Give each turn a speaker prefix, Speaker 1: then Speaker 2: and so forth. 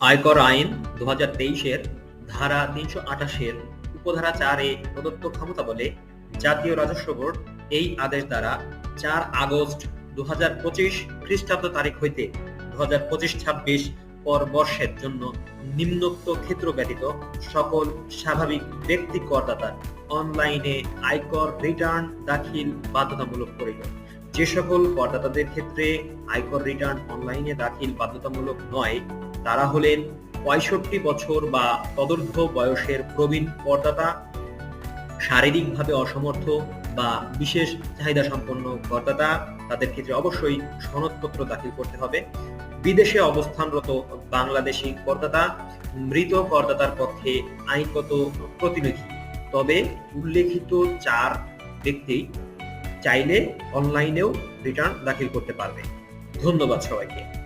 Speaker 1: আয়কর আইন দু হাজার তেইশের ধারা তিনশো আঠাশের উপধারা চারে প্রদত্ত ক্ষমতা বলে জাতীয় রাজস্ব বোর্ড এই আদেশ দ্বারা চার আগস্ট দু হাজার পঁচিশ খ্রিস্টাব্দ তারিখ হইতে দু হাজার পঁচিশ ছাব্বিশ পর বর্ষের জন্য নিম্নোক্ত ক্ষেত্র ব্যতীত সকল স্বাভাবিক ব্যক্তি করদাতার অনলাইনে আয়কর রিটার্ন দাখিল বাধ্যতামূলক করিল। যে সকল করদাতাদের ক্ষেত্রে আয়কর রিটার্ন অনলাইনে দাখিল বাধ্যতামূলক নয় তারা হলেন পঁয়ষট্টি বছর বা তদূর্ধ্ব বয়সের প্রবীণ করদাতা, শারীরিকভাবে অসমর্থ বা বিশেষ চাহিদা সম্পন্ন করদাতা। তাদের ক্ষেত্রে অবশ্যই সনদপত্র দাখিল করতে হবে। বিদেশে অবস্থানরত বাংলাদেশি করদাতা মৃত করদাতার পক্ষে আইনগত প্রতিনিধি। তবে উল্লেখিত চার ব্যক্তি চাইলে অনলাইনেও রিটার্ন দাখিল করতে পারবে। ধন্যবাদ সবাইকে।